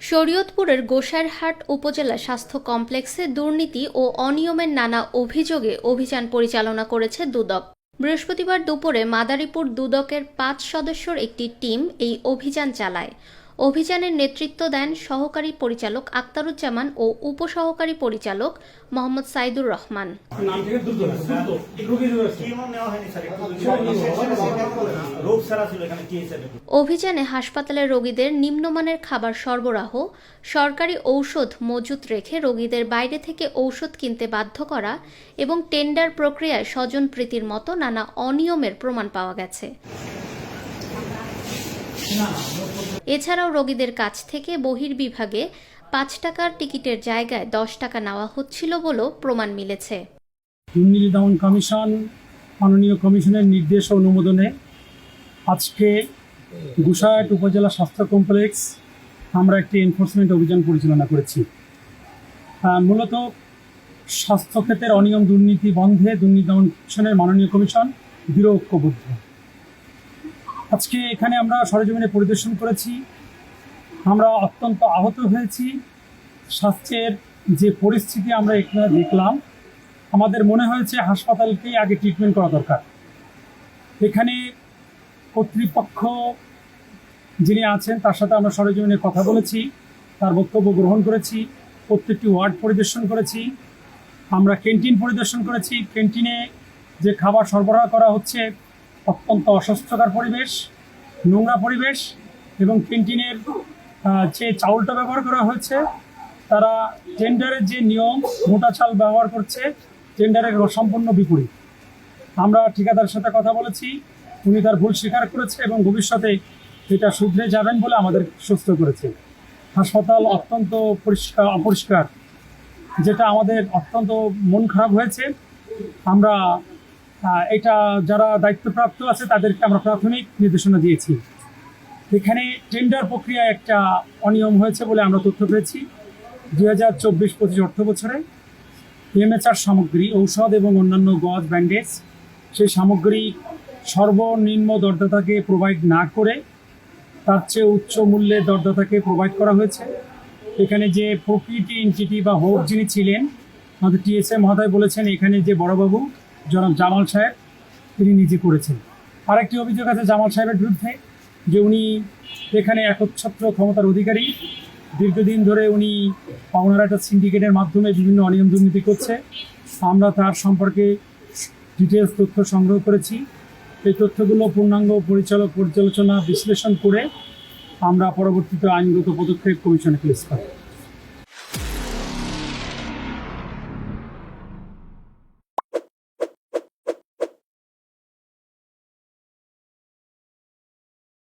শরীয়তপুরের গোসাইরহাট উপজেলা স্বাস্থ্য কমপ্লেক্সে দুর্নীতি ও অনিয়মের নানা অভিযোগে অভিযান পরিচালনা করেছে দুদক। বৃহস্পতিবার দুপুরে মাদারীপুর দুদকের পাঁচ সদস্যর একটি টিম এই অভিযান চালায়। অভিযানের নেতৃত্ব দেন সহকারী পরিচালক আক্তারুজ্জামান ও উপসহকারী পরিচালক মোহাম্মদ সাইদুর রহমান। অভিযানে হাসপাতালের রোগীদের নিম্নমানের খাবার সরবরাহ সরকারি ঔষধ মজুত রেখে রোগীদের বাইরে থেকে ঔষধ কিনতে বাধ্য করা এবং টেন্ডার প্রক্রিয়ায় স্বজন প্রীতির মতো নানা অনিয়মের প্রমাণ পাওয়া গেছে। এছাড়াও রোগীদের কাছ থেকে বহির্বিভাগে পাঁচ টাকার টিকিটের জায়গায় দশ টাকা নেওয়া হচ্ছিল বলেও প্রমাণ মিলেছে। দুর্নীতি দমন কমিশন মাননীয় কমিশনের নির্দেশ অনুমোদনে আজকে গুসাহাট উপজেলা স্বাস্থ্য কমপ্লেক্স আমরা একটি এনফোর্সমেন্ট অভিযান পরিচালনা করেছি। মূলত স্বাস্থ্য ক্ষেত্রের অনিয়ম দুর্নীতি বন্ধে দুর্নীতি দমন কমিশনের মাননীয় কমিশন দৃঢ় ঐক্যবদ্ধ। আজকে এখানে আমরা সরজমিনে পরিদর্শন করেছি। আমরা অত্যন্ত আহত হয়েছি। স্বাস্থ্যের যে পরিস্থিতি আমরা এখানে দেখলাম, আমাদের মনে হয়েছে হাসপাতালকেই আগে ট্রিটমেন্ট করা দরকার। এখানে কর্তৃপক্ষ যিনি আছেন, তার সাথে আমরা সরেজমিনে কথা বলেছি, তার বক্তব্য গ্রহণ করেছি, প্রত্যেকটি ওয়ার্ড পরিদর্শন করেছি, আমরা ক্যান্টিন পরিদর্শন করেছি। ক্যান্টিনে যে খাবার সরবরাহ করা হচ্ছে অত্যন্ত অস্বাস্থ্যকর পরিবেশ, নোংরা পরিবেশ এবং ক্যান্টিনের যে চাউলটা ব্যবহার করা হয়েছে, তারা টেন্ডারের যে নিয়ম, মোটা চাল ব্যবহার করছে, টেন্ডারের সম্পূর্ণ বিপরীত। আমরা ঠিকাদারের সাথে কথা বলেছি, উনি তার ভুল স্বীকার করেছে এবং ভবিষ্যতে এটা শুধরে যাবেন বলে আমাদের সুস্থ করেছে। হাসপাতাল অত্যন্ত পরিষ্কার, অপরিষ্কার, যেটা আমাদের অত্যন্ত মন খারাপ হয়েছে। আমরা এটা যারা দায়িত্বপ্রাপ্ত আছে, তাদেরকে আমরা প্রাথমিক নির্দেশনা দিয়েছি। এখানে টেন্ডার প্রক্রিয়া একটা অনিয়ম হয়েছে বলে আমরা তথ্য পেয়েছি। দুই হাজার চব্বিশ পঁচিশ অর্থ বছরে এমএচআর সামগ্রী, ঔষধ এবং অন্যান্য গজ, ব্যান্ডেজ, সেই সামগ্রী সর্বনিম্ন দরদাতাকে প্রোভাইড না করে তার চেয়ে উচ্চ মূল্যে দরদাতাকে প্রোভাইড করা হয়েছে। এখানে যে প্রকৃতি ইনস্টিটি বা হোক যিনি ছিলেন, আমাদের টিএসএ মহোদয় বলেছেন, এখানে যে বড়বাবু জনাব জামাল সাহেব, তিনি নিজে করেছেন। আরেকটি অভিযোগ আছে জামাল সাহেবের বিরুদ্ধে, যে উনি এখানে একচ্ছত্র ক্ষমতার অধিকারী। দীর্ঘদিন ধরে উনি পাওনার একটা সিন্ডিকেটের মাধ্যমে বিভিন্ন অনিয়ম দুর্নীতি করছে। আমরা তার সম্পর্কে ডিটেলস তথ্য সংগ্রহ করেছি। এই তথ্যগুলো পূর্ণাঙ্গ পরিচালক পর্যালোচনা বিশ্লেষণ করে আমরা পরবর্তীতে আইনগত পদক্ষেপ কমিশনে প্লেস করি